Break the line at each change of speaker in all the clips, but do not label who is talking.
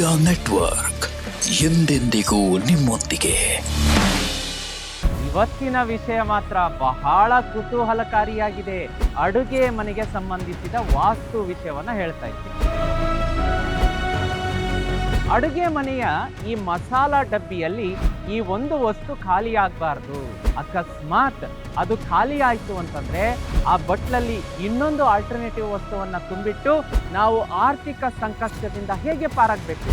Media network ಎಂದೆಂದಿಗೂ ನಿಮ್ಮೊಂದಿಗೆ.
ಇವತ್ತಿನ ವಿಷಯ ಮಾತ್ರ ಬಹಳ ಕುತೂಹಲಕಾರಿಯಾಗಿದೆ. ಅಡುಗೆ ಮನೆಗೆ ಸಂಬಂಧಿಸಿದ ವಾಸ್ತು ವಿಷಯವನ್ನ ಹೇಳ್ತಾ ಇದ್ದೀನಿ. ಅಡುಗೆ ಮನೆಯ ಈ ಮಸಾಲ ಡಬ್ಬಿಯಲ್ಲಿ ಈ ಒಂದು ವಸ್ತು ಖಾಲಿ ಆಗಬಾರ್ದು ಅಕಸ್ಮಾತ್ ಅದು ಖಾಲಿ ಆಯಿತು ಅಂತಂದರೆ ಆ ಬಟ್ಲಲ್ಲಿ ಇನ್ನೊಂದು ಆಲ್ಟರ್ನೇಟಿವ್ ವಸ್ತುವನ್ನು ತುಂಬಿಟ್ಟು ನಾವು ಆರ್ಥಿಕ ಸಂಕಷ್ಟದಿಂದ ಹೇಗೆ ಪಾರಾಗಬೇಕು?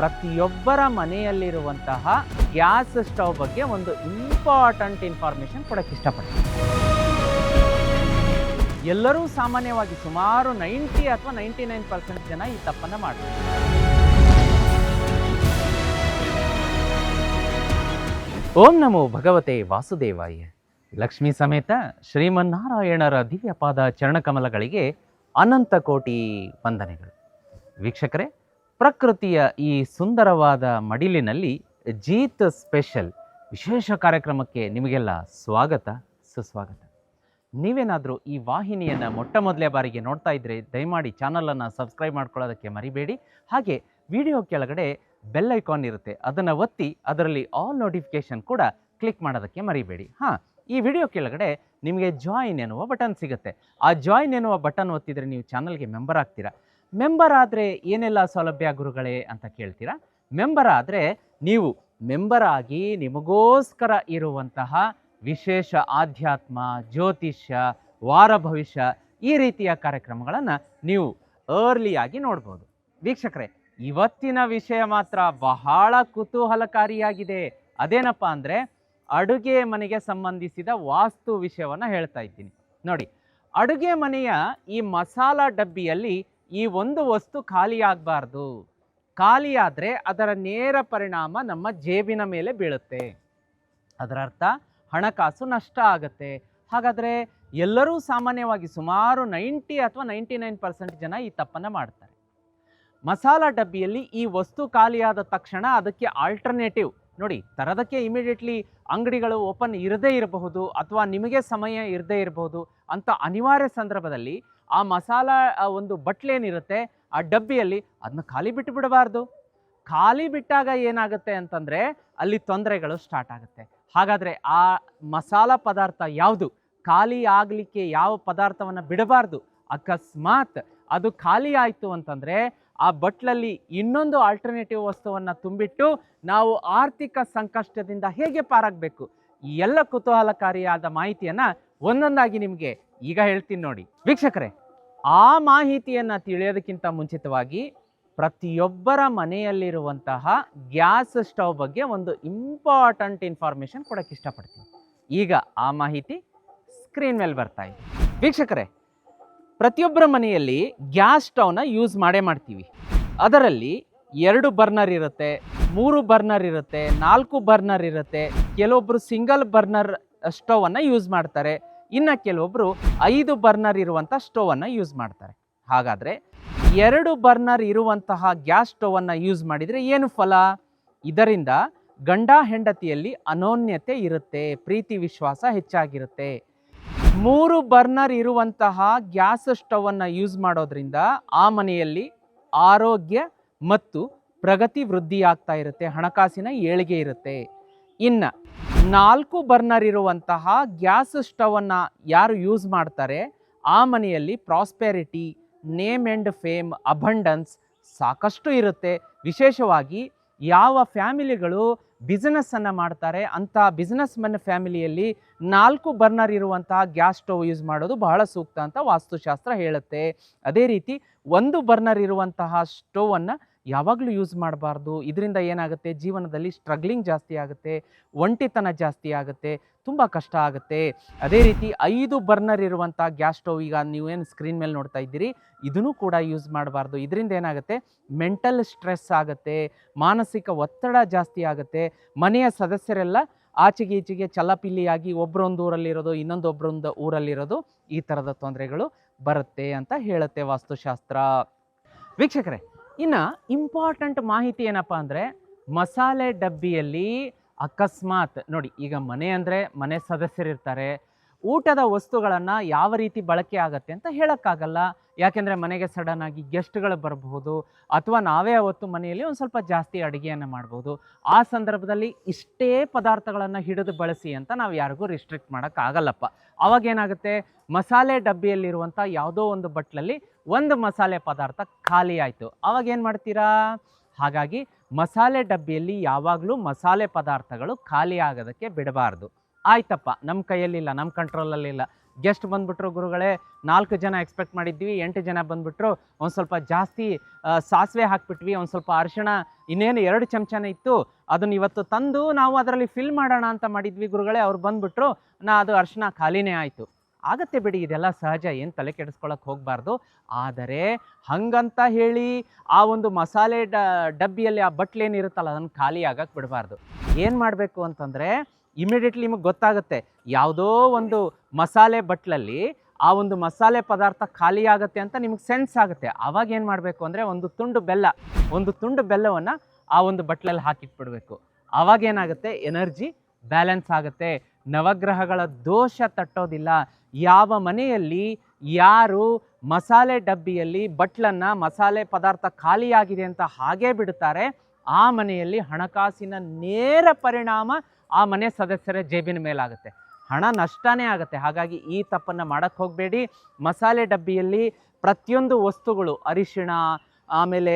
ಪ್ರತಿಯೊಬ್ಬರ ಮನೆಯಲ್ಲಿರುವಂತಹ ಗ್ಯಾಸ್ ಸ್ಟವ್ ಬಗ್ಗೆ ಒಂದು ಇಂಪಾರ್ಟೆಂಟ್ ಇನ್ಫಾರ್ಮೇಷನ್ ಕೊಡೋಕ್ಕೆ ಇಷ್ಟಪಡ್ತೀನಿ. ಎಲ್ಲರೂ ಸಾಮಾನ್ಯವಾಗಿ ಸುಮಾರು ನೈಂಟಿ ಅಥವಾ ನೈಂಟಿ ನೈನ್ ಪರ್ಸೆಂಟ್ ಜನ ಈ ತಪ್ಪನ್ನ ಮಾಡ್ತಾರೆ. ಓಂ ನಮೋ ಭಗವತೆ ವಾಸುದೇವಾಯ. ಲಕ್ಷ್ಮೀ ಸಮೇತ ಶ್ರೀಮನ್ನಾರಾಯಣರ ದಿವ್ಯಪಾದ ಚರಣಕಮಲಗಳಿಗೆ ಅನಂತ ಕೋಟಿ ವಂದನೆಗಳು. ವೀಕ್ಷಕರೇ, ಪ್ರಕೃತಿಯ ಈ ಸುಂದರವಾದ ಮಡಿಲಿನಲ್ಲಿ ಜೀತ್ ಸ್ಪೆಷಲ್ ವಿಶೇಷ ಕಾರ್ಯಕ್ರಮಕ್ಕೆ ನಿಮಗೆಲ್ಲ ಸ್ವಾಗತ, ಸುಸ್ವಾಗತ. ನೀವೇನಾದರೂ ಈ ವಾಹಿನಿಯನ್ನು ಮೊಟ್ಟ ಮೊದಲೇ ಬಾರಿಗೆ ನೋಡ್ತಾ ಇದ್ದರೆ ದಯಮಾಡಿ ಚಾನಲನ್ನು ಸಬ್ಸ್ಕ್ರೈಬ್ ಮಾಡ್ಕೊಳ್ಳೋದಕ್ಕೆ ಮರಿಬೇಡಿ. ಹಾಗೆ ವಿಡಿಯೋ ಕೆಳಗಡೆ ಬೆಲ್ ಐಕಾನ್ ಇರುತ್ತೆ, ಅದನ್ನು ಒತ್ತಿ ಅದರಲ್ಲಿ ಆಲ್ ನೋಟಿಫಿಕೇಷನ್ ಕೂಡ ಕ್ಲಿಕ್ ಮಾಡೋದಕ್ಕೆ ಮರಿಬೇಡಿ. ಹಾಂ, ಈ ವಿಡಿಯೋ ಕೆಳಗಡೆ ನಿಮಗೆ ಜಾಯಿನ್ ಎನ್ನುವ ಬಟನ್ ಸಿಗುತ್ತೆ. ಆ ಜಾಯಿನ್ ಎನ್ನುವ ಬಟನ್ ಒತ್ತಿದರೆ ನೀವು ಚಾನಲ್ಗೆ ಮೆಂಬರ್ ಆಗ್ತೀರಾ? ಮೆಂಬರ್ ಆದರೆ ಏನೆಲ್ಲ ಸೌಲಭ್ಯ ಗುರುಗಳೇ ಅಂತ ಕೇಳ್ತೀರಾ? ಮೆಂಬರ್ ಆದರೆ ನೀವು ಮೆಂಬರ್ ಆಗಿ ನಿಮಗೋಸ್ಕರ ಇರುವಂತಹ ವಿಶೇಷ ಆಧ್ಯಾತ್ಮ, ಜ್ಯೋತಿಷ್ಯ, ವಾರ ಭವಿಷ್ಯ ಈ ರೀತಿಯ ಕಾರ್ಯಕ್ರಮಗಳನ್ನು ನೀವು ಅರ್ಲಿಯಾಗಿ ನೋಡ್ಬೋದು. ವೀಕ್ಷಕರೇ, ಇವತ್ತಿನ ವಿಷಯ ಮಾತ್ರ ಬಹಳ ಕುತೂಹಲಕಾರಿಯಾಗಿದೆ. ಅದೇನಪ್ಪ ಅಂದರೆ ಅಡುಗೆ ಮನೆಗೆ ಸಂಬಂಧಿಸಿದ ವಾಸ್ತು ವಿಷಯವನ್ನು ಹೇಳ್ತಾ ಇದ್ದೀನಿ. ನೋಡಿ, ಅಡುಗೆ ಮನೆಯ ಈ ಮಸಾಲ ಡಬ್ಬಿಯಲ್ಲಿ ಈ ಒಂದು ವಸ್ತು ಖಾಲಿಯಾಗಬಾರ್ದು. ಖಾಲಿಯಾದರೆ ಅದರ ನೇರ ಪರಿಣಾಮ ನಮ್ಮ ಜೇಬಿನ ಮೇಲೆ ಬೀಳುತ್ತೆ. ಅದರ ಅರ್ಥ ಹಣಕಾಸು ನಷ್ಟ ಆಗುತ್ತೆ. ಹಾಗಾದರೆ ಎಲ್ಲರೂ ಸಾಮಾನ್ಯವಾಗಿ ಸುಮಾರು ನೈಂಟಿ ಅಥವಾ ನೈಂಟಿ ನೈನ್ ಪರ್ಸೆಂಟ್ ಜನ ಈ ತಪ್ಪನ್ನು ಮಾಡ್ತಾರೆ. ಮಸಾಲ ಡಬ್ಬಿಯಲ್ಲಿ ಈ ವಸ್ತು ಖಾಲಿಯಾದ ತಕ್ಷಣ ಅದಕ್ಕೆ ಆಲ್ಟರ್ನೇಟಿವ್ ನೋಡಿ, ತರೋದಕ್ಕೆ ಇಮಿಡಿಯೇಟ್ಲಿ ಅಂಗಡಿಗಳು ಓಪನ್ ಇರದೇ ಇರಬಹುದು ಅಥವಾ ನಿಮಗೆ ಸಮಯ ಇರದೇ ಇರಬಹುದು ಅಂತ ಅನಿವಾರ್ಯ ಸಂದರ್ಭದಲ್ಲಿ ಆ ಮಸಾಲ ಒಂದು ಬಟ್ಲೇನಿರುತ್ತೆ ಆ ಡಬ್ಬಿಯಲ್ಲಿ ಅದನ್ನ ಖಾಲಿ ಬಿಟ್ಟು ಬಿಡಬಾರ್ದು. ಖಾಲಿ ಬಿಟ್ಟಾಗ ಏನಾಗುತ್ತೆ ಅಂತಂದರೆ ಅಲ್ಲಿ ತೊಂದರೆಗಳು ಸ್ಟಾರ್ಟ್ ಆಗುತ್ತೆ. ಹಾಗಾದರೆ ಆ ಮಸಾಲ ಪದಾರ್ಥ ಯಾವುದು? ಖಾಲಿ ಆಗಲಿಕ್ಕೆ ಯಾವ ಪದಾರ್ಥವನ್ನು ಬಿಡಬಾರ್ದು? ಅಕಸ್ಮಾತ್ ಅದು ಖಾಲಿ ಆಯಿತು ಅಂತಂದರೆ ಆ ಬಟ್ಲಲ್ಲಿ ಇನ್ನೊಂದು ಆಲ್ಟರ್ನೇಟಿವ್ ವಸ್ತುವನ್ನು ತುಂಬಿಟ್ಟು ನಾವು ಆರ್ಥಿಕ ಸಂಕಷ್ಟದಿಂದ ಹೇಗೆ ಪಾರಾಗಬೇಕು? ಈ ಎಲ್ಲ ಕುತೂಹಲಕಾರಿಯಾದ ಮಾಹಿತಿಯನ್ನು ಒಂದೊಂದಾಗಿ ನಿಮಗೆ ಈಗ ಹೇಳ್ತೀನಿ ನೋಡಿ. ವೀಕ್ಷಕರೇ, ಆ ಮಾಹಿತಿಯನ್ನು ತಿಳಿಯೋದಕ್ಕಿಂತ ಮುಂಚಿತವಾಗಿ ಪ್ರತಿಯೊಬ್ಬರ ಮನೆಯಲ್ಲಿರುವಂತಹ ಗ್ಯಾಸ್ ಸ್ಟವ್ ಬಗ್ಗೆ ಒಂದು ಇಂಪಾರ್ಟೆಂಟ್ ಇನ್ಫಾರ್ಮೇಷನ್ ಕೊಡಕ್ಕೆ ಇಷ್ಟಪಡ್ತೀನಿ. ಈಗ ಆ ಮಾಹಿತಿ ಸ್ಕ್ರೀನ್ ಮೇಲೆ ಬರ್ತಾ ಇದೆ. ವೀಕ್ಷಕರೇ, ಪ್ರತಿಯೊಬ್ಬರ ಮನೆಯಲ್ಲಿ ಗ್ಯಾಸ್ ಸ್ಟವ್ನ ಯೂಸ್ ಮಾಡೇ ಮಾಡ್ತೀವಿ. ಅದರಲ್ಲಿ ಎರಡು ಬರ್ನರ್ ಇರುತ್ತೆ, ಮೂರು ಬರ್ನರ್ ಇರುತ್ತೆ, ನಾಲ್ಕು ಬರ್ನರ್ ಇರುತ್ತೆ ಕೆಲವೊಬ್ಬರು ಸಿಂಗಲ್ ಬರ್ನರ್ ಸ್ಟವನ್ನು ಯೂಸ್ ಮಾಡ್ತಾರೆ, ಇನ್ನು ಕೆಲವೊಬ್ಬರು ಐದು ಬರ್ನರ್ ಇರುವಂಥ ಸ್ಟವನ್ನು ಯೂಸ್ ಮಾಡ್ತಾರೆ. ಹಾಗಾದರೆ ಎರಡು ಬರ್ನರ್ ಇರುವಂತಹ ಗ್ಯಾಸ್ ಸ್ಟೋವನ್ನು ಯೂಸ್ ಮಾಡಿದರೆ ಏನು ಫಲ? ಇದರಿಂದ ಗಂಡ ಹೆಂಡತಿಯಲ್ಲಿ ಅನೋನ್ಯತೆ ಇರುತ್ತೆ, ಪ್ರೀತಿ ವಿಶ್ವಾಸ ಹೆಚ್ಚಾಗಿರುತ್ತೆ. ಮೂರು ಬರ್ನರ್ ಇರುವಂತಹ ಗ್ಯಾಸ್ ಸ್ಟವನ್ನು ಯೂಸ್ ಮಾಡೋದ್ರಿಂದ ಆ ಮನೆಯಲ್ಲಿ ಆರೋಗ್ಯ ಮತ್ತು ಪ್ರಗತಿ ವೃದ್ಧಿ ಆಗ್ತಾ ಇರುತ್ತೆ, ಹಣಕಾಸಿನ ಏಳಿಗೆ ಇರುತ್ತೆ. ಇನ್ನು ನಾಲ್ಕು ಬರ್ನರ್ ಇರುವಂತಹ ಗ್ಯಾಸ್ ಸ್ಟವನ್ನು ಯಾರು ಯೂಸ್ ಮಾಡ್ತಾರೆ? ಆ ಮನೆಯಲ್ಲಿ prosperity name and fame abundance ಸಾಕಷ್ಟು ಇರುತ್ತೆ. ವಿಶೇಷವಾಗಿ ಯಾವ ಫ್ಯಾಮಿಲಿಗಳು ಬಿಸ್ನೆಸ್ಸನ್ನು ಮಾಡ್ತಾರೆ, ಅಂಥ ಬಿಸ್ನೆಸ್ ಮನ್ ಫ್ಯಾಮಿಲಿಯಲ್ಲಿ ನಾಲ್ಕು ಬರ್ನರ್ ಇರುವಂತಹ ಗ್ಯಾಸ್ ಸ್ಟೋವ್ ಯೂಸ್ ಮಾಡೋದು ಬಹಳ ಸೂಕ್ತ ಅಂತ ವಾಸ್ತುಶಾಸ್ತ್ರ ಹೇಳುತ್ತೆ. ಅದೇ ರೀತಿ ಒಂದು ಬರ್ನರ್ ಇರುವಂತಹ ಸ್ಟೋವನ್ನು ಯಾವಾಗಲೂ ಯೂಸ್ ಮಾಡಬಾರ್ದು. ಇದರಿಂದ ಏನಾಗುತ್ತೆ? ಜೀವನದಲ್ಲಿ ಸ್ಟ್ರಗ್ಲಿಂಗ್ ಜಾಸ್ತಿ ಆಗುತ್ತೆ, ಒಂಟಿತನ ಜಾಸ್ತಿ ಆಗುತ್ತೆ, ತುಂಬ ಕಷ್ಟ ಆಗುತ್ತೆ. ಅದೇ ರೀತಿ ಐದು ಬರ್ನರ್ ಇರುವಂಥ ಗ್ಯಾಸ್ ಸ್ಟವ್ ಈಗ ನೀವೇನು ಸ್ಕ್ರೀನ್ ಮೇಲೆ ನೋಡ್ತಾ ಇದ್ದೀರಿ, ಇದನ್ನು ಕೂಡ ಯೂಸ್ ಮಾಡಬಾರ್ದು. ಇದರಿಂದ ಏನಾಗುತ್ತೆ? ಮೆಂಟಲ್ ಸ್ಟ್ರೆಸ್ ಆಗುತ್ತೆ, ಮಾನಸಿಕ ಒತ್ತಡ ಜಾಸ್ತಿ ಆಗುತ್ತೆ. ಮನೆಯ ಸದಸ್ಯರೆಲ್ಲ ಆಚೆಗೆ ಈಚೆಗೆ ಚಲ್ಲಪಿಲ್ಲಿಯಾಗಿ ಒಬ್ಬರೊಂದು ಊರಲ್ಲಿರೋದು ಇನ್ನೊಂದು ಒಬ್ಬರೊಂದು ಊರಲ್ಲಿರೋದು ಈ ಥರದ ತೊಂದರೆಗಳು ಬರುತ್ತೆ ಅಂತ ಹೇಳುತ್ತೆ ವಾಸ್ತುಶಾಸ್ತ್ರ. ವೀಕ್ಷಕರೇ ಇನ್ನು ಇಂಪಾರ್ಟೆಂಟ್ ಮಾಹಿತಿ ಏನಪ್ಪ ಅಂದರೆ ಮಸಾಲೆ ಡಬ್ಬಿಯಲ್ಲಿ ಅಕಸ್ಮಾತ್, ನೋಡಿ ಈಗ ಮನೆ ಅಂದರೆ ಮನೆ ಸದಸ್ಯರಿರ್ತಾರೆ, ಊಟದ ವಸ್ತುಗಳನ್ನು ಯಾವ ರೀತಿ ಬಳಕೆ ಆಗುತ್ತೆ ಅಂತ ಹೇಳೋಕ್ಕಾಗಲ್ಲ. ಯಾಕೆಂದರೆ ಮನೆಗೆ ಸಡನ್ ಆಗಿ ಗೆಸ್ಟ್ಗಳು ಬರಬಹುದು ಅಥವಾ ನಾವೇ ಅವತ್ತು ಮನೆಯಲ್ಲಿ ಒಂದು ಸ್ವಲ್ಪ ಜಾಸ್ತಿ ಅಡುಗೆಯನ್ನು ಮಾಡ್ಬೋದು. ಆ ಸಂದರ್ಭದಲ್ಲಿ ಇಷ್ಟೇ ಪದಾರ್ಥಗಳನ್ನು ಹಿಡಿದು ಬಳಸಿ ಅಂತ ನಾವು ಯಾರಿಗೂ ರಿಸ್ಟ್ರಿಕ್ಟ್ ಮಾಡೋಕ್ಕಾಗಲ್ಲಪ್ಪ ಅವಾಗೇನಾಗುತ್ತೆ ಮಸಾಲೆ ಡಬ್ಬಿಯಲ್ಲಿರುವಂಥ ಯಾವುದೋ ಒಂದು ಬಟ್ಲಲ್ಲಿ ಒಂದು ಮಸಾಲೆ ಪದಾರ್ಥ ಖಾಲಿ ಆಯಿತು. ಅವಾಗ ಏನು ಮಾಡ್ತೀರಾ? ಹಾಗಾಗಿ ಮಸಾಲೆ ಡಬ್ಬಿಯಲ್ಲಿ ಯಾವಾಗಲೂ ಮಸಾಲೆ ಪದಾರ್ಥಗಳು ಖಾಲಿ ಆಗೋದಕ್ಕೆ ಬಿಡಬಾರ್ದು. ಆಯ್ತಪ್ಪ. ನಮ್ಮ ಕೈಯಲ್ಲಿಲ್ಲ ನಮ್ಮ ಕಂಟ್ರೋಲಲ್ಲಿಲ್ಲ ಗೆಸ್ಟ್ ಬಂದ್ಬಿಟ್ರು ಗುರುಗಳೇ, ನಾಲ್ಕು ಜನ ಎಕ್ಸ್ಪೆಕ್ಟ್ ಮಾಡಿದ್ವಿ, ಎಂಟು ಜನ ಬಂದ್ಬಿಟ್ರು, ಒಂದು ಸ್ವಲ್ಪ ಜಾಸ್ತಿ ಸಾಸಿವೆ ಹಾಕ್ಬಿಟ್ವಿ, ಒಂದು ಸ್ವಲ್ಪ ಅರಿಶಿಣ, ಇನ್ನೇನು ಎರಡು ಚಮಚನೇ ಇತ್ತು, ಅದನ್ನು ಇವತ್ತು ತಂದು ನಾವು ಅದರಲ್ಲಿ ಫಿಲ್ ಮಾಡೋಣ ಅಂತ ಮಾಡಿದ್ವಿ ಗುರುಗಳೇ, ಅವ್ರು ಬಂದ್ಬಿಟ್ರು, ನಾ ಅದು ಅರಿಶಿಣ ಖಾಲಿನೇ ಆಯಿತು. ಆಗತ್ತೆ ಬಿಡಿ, ಇದೆಲ್ಲ ಸಹಜ, ಏನು ತಲೆ ಕೆಡಿಸ್ಕೊಳಕ್ಕೆ ಹೋಗಬಾರ್ದು, ಆದರೆ ಹಂಗಂತ ಹೇಳಿ ಆ ಒಂದು ಮಸಾಲೆ ಡಬ್ಬಿಯಲ್ಲಿ ಆ ಬಟ್ಲೇನಿರುತ್ತಲ್ಲ ಅದನ್ನು ಖಾಲಿ ಆಗಕ್ಕೆ ಬಿಡಬಾರ್ದು. ಏನು ಮಾಡಬೇಕು ಅಂತಂದರೆ ಇಮಿಡಿಯೇಟ್ಲಿ ನಿಮಗೆ ಗೊತ್ತಾಗುತ್ತೆ. ಯಾವುದೋ ಒಂದು ಮಸಾಲೆ ಬಟ್ಲಲ್ಲಿ ಆ ಒಂದು ಮಸಾಲೆ ಪದಾರ್ಥ ಖಾಲಿ ಆಗುತ್ತೆ ಅಂತ ನಿಮಗೆ ಸೆನ್ಸ್ ಆಗುತ್ತೆ. ಆವಾಗ ಏನು ಮಾಡಬೇಕು ಅಂದರೆ ಒಂದು ತುಂಡು ಬೆಲ್ಲ, ಒಂದು ತುಂಡು ಬೆಲ್ಲವನ್ನು ಆ ಒಂದು ಬಟ್ಲಲ್ಲಿ ಹಾಕಿಟ್ಬಿಡಬೇಕು. ಆವಾಗ ಏನಾಗುತ್ತೆ? ಎನರ್ಜಿ ಬ್ಯಾಲೆನ್ಸ್ ಆಗುತ್ತೆ. ನವಗ್ರಹಗಳ ದೋಷ ತಟ್ಟೋದಿಲ್ಲ. ಯಾವ ಮನೆಯಲ್ಲಿ ಯಾರು ಮಸಾಲೆ ಡಬ್ಬಿಯಲ್ಲಿ ಬಟ್ಲನ್ನು ಮಸಾಲೆ ಪದಾರ್ಥ ಖಾಲಿಯಾಗಿದೆ ಅಂತ ಹಾಗೇ ಬಿಡುತ್ತಾರೆ ಆ ಮನೆಯಲ್ಲಿ ಹಣಕಾಸಿನ ನೇರ ಪರಿಣಾಮ ಆ ಮನೆ ಸದಸ್ಯರ ಜೇಬಿನ ಮೇಲಾಗುತ್ತೆ. ಹಣ ನಷ್ಟನೇ ಆಗುತ್ತೆ. ಹಾಗಾಗಿ ಈ ತಪ್ಪನ್ನು ಮಾಡೋಕ್ಕೆ ಹೋಗಬೇಡಿ. ಮಸಾಲೆ ಡಬ್ಬಿಯಲ್ಲಿ ಪ್ರತಿಯೊಂದು ವಸ್ತುಗಳು ಅರಿಶಿಣ ಆಮೇಲೆ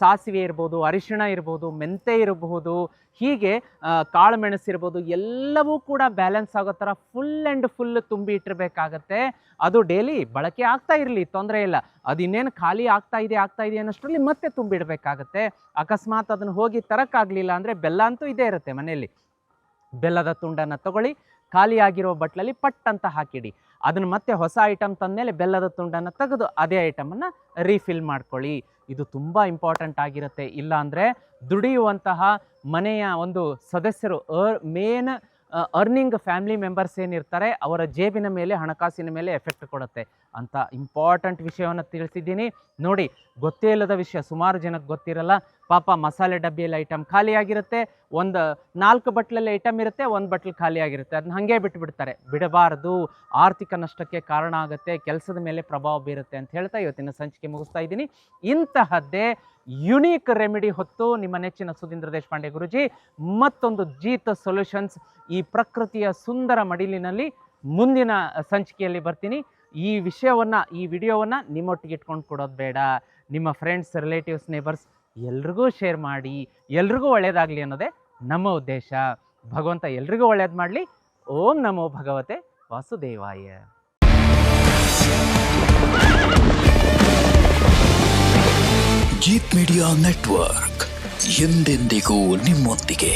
ಸಾಸಿವೆ ಇರ್ಬೋದು, ಅರಿಶಿಣ ಇರ್ಬೋದು, ಮೆಂತೆ ಇರಬಹುದು ಹೀಗೆ ಕಾಳು ಮೆಣಸು ಇರ್ಬೋದು, ಎಲ್ಲವೂ ಕೂಡ ಬ್ಯಾಲೆನ್ಸ್ ಆಗೋ ಥರ ಫುಲ್ ಆ್ಯಂಡ್ ಫುಲ್ ತುಂಬಿ ಇಟ್ಟಿರಬೇಕಾಗತ್ತೆ. ಅದು ಡೈಲಿ ಬಳಕೆ ಆಗ್ತಾ ಇರಲಿ, ತೊಂದರೆ ಇಲ್ಲ. ಅದು ಇನ್ನೇನು ಖಾಲಿ ಆಗ್ತಾ ಇದೆ ಆಗ್ತಾ ಇದೆ ಅನ್ನೋಷ್ಟರಲ್ಲಿ ಮತ್ತೆ ತುಂಬಿಡಬೇಕಾಗತ್ತೆ ಅಕಸ್ಮಾತ್ ಅದನ್ನು ಹೋಗಿ ತರಕ್ಕಾಗಲಿಲ್ಲ ಅಂದರೆ ಬೆಲ್ಲ ಅಂತೂ ಇದೇ ಇರುತ್ತೆ ಮನೆಯಲ್ಲಿ. ಬೆಲ್ಲದ ತುಂಡನ್ನು ತಗೊಳ್ಳಿ ಖಾಲಿಯಾಗಿರೋ ಬಟ್ಲಲ್ಲಿ ಪಟ್ ಅಂತ ಹಾಕಿಡಿ. ಅದನ್ನು ಮತ್ತೆ ಹೊಸ ಐಟಮ್ ತಂದಮೇಲೆ ಬೆಲ್ಲದ ತುಂಡನ್ನು ತೆಗೆದು ಅದೇ ಐಟಮನ್ನು ರೀಫಿಲ್ ಮಾಡ್ಕೊಳ್ಳಿ. ಇದು ತುಂಬ ಇಂಪಾರ್ಟೆಂಟ್ ಆಗಿರುತ್ತೆ. ಇಲ್ಲ ಅಂದರೆ ದುಡಿಯುವಂತಹ ಮನೆಯ ಒಂದು ಸದಸ್ಯರು, or main earning family members ಏನಿರ್ತಾರೆ, ಅವರ ಜೇಬಿನ ಮೇಲೆ, ಹಣಕಾಸಿನ ಮೇಲೆ ಎಫೆಕ್ಟ್ ಕೊಡುತ್ತೆ ಅಂತ ಇಂಪಾರ್ಟೆಂಟ್ ವಿಷಯವನ್ನು ತಿಳಿಸಿದ್ದೀನಿ. ನೋಡಿ, ಗೊತ್ತೇ ಇಲ್ಲದ ವಿಷಯ, ಸುಮಾರು ಜನಕ್ಕೆ ಗೊತ್ತಿರಲ್ಲ. ಪಾಪ ಮಸಾಲೆ ಡಬ್ಬಿಯಲ್ಲಿ ಐಟಮ್ ಖಾಲಿಯಾಗಿರುತ್ತೆ ಒಂದು ನಾಲ್ಕು ಬಟ್ಲಲ್ಲಿ ಐಟಮ್ ಇರುತ್ತೆ, ಒಂದು ಬಟ್ಲು ಖಾಲಿಯಾಗಿರುತ್ತೆ ಅದನ್ನ ಹಾಗೆ ಬಿಟ್ಬಿಡ್ತಾರೆ. ಬಿಡಬಾರ್ದು. ಆರ್ಥಿಕ ನಷ್ಟಕ್ಕೆ ಕಾರಣ ಆಗುತ್ತೆ. ಕೆಲಸದ ಮೇಲೆ ಪ್ರಭಾವ ಬೀರುತ್ತೆ ಅಂತ ಹೇಳ್ತಾ ಇವತ್ತಿನ ಸಂಚಿಕೆ ಮುಗಿಸ್ತಾ ಇದ್ದೀನಿ. ಇಂತಹದ್ದೇ ಯುನೀಕ್ ರೆಮಿಡಿ ಹೊತ್ತು ನಿಮ್ಮ ನೆಚ್ಚಿನ ಸುಧೀಂದ್ರ ದೇಶಪಾಂಡೆ ಗುರುಜಿ, ಮತ್ತೊಂದು ಜೀತ ಸೊಲ್ಯೂಷನ್ಸ್ ಈ ಪ್ರಕೃತಿಯ ಸುಂದರ ಮಡಿಲಿನಲ್ಲಿ ಮುಂದಿನ ಸಂಚಿಕೆಯಲ್ಲಿ ಬರ್ತೀನಿ. ಈ ವಿಷಯವನ್ನು, ಈ ವಿಡಿಯೋವನ್ನು ನಿಮ್ಮೊಟ್ಟಿಗೆ ಇಟ್ಕೊಂಡು ಕೊಡೋದು ಬೇಡ. ನಿಮ್ಮ ಫ್ರೆಂಡ್ಸ್ ರಿಲೇಟಿವ್ಸ್ ನೇಬರ್ಸ್ ಎಲ್ರಿಗೂ ಶೇರ್ ಮಾಡಿ, ಎಲ್ರಿಗೂ ಒಳ್ಳೆಯದಾಗಲಿ ಅನ್ನೋದೇ ನಮ್ಮ ಉದ್ದೇಶ. ಭಗವಂತ ಎಲ್ರಿಗೂ ಒಳ್ಳೇದು ಮಾಡಲಿ. ಓಂ ನಮೋ ಭಗವತೆ ವಾಸುದೇವಾಯ.
ಜೀತ್ ಮೀಡಿಯಾ ನೆಟ್ವರ್ಕ್ ಎಂದೆಂದಿಗೂ ನಿಮ್ಮೊಂದಿಗೆ.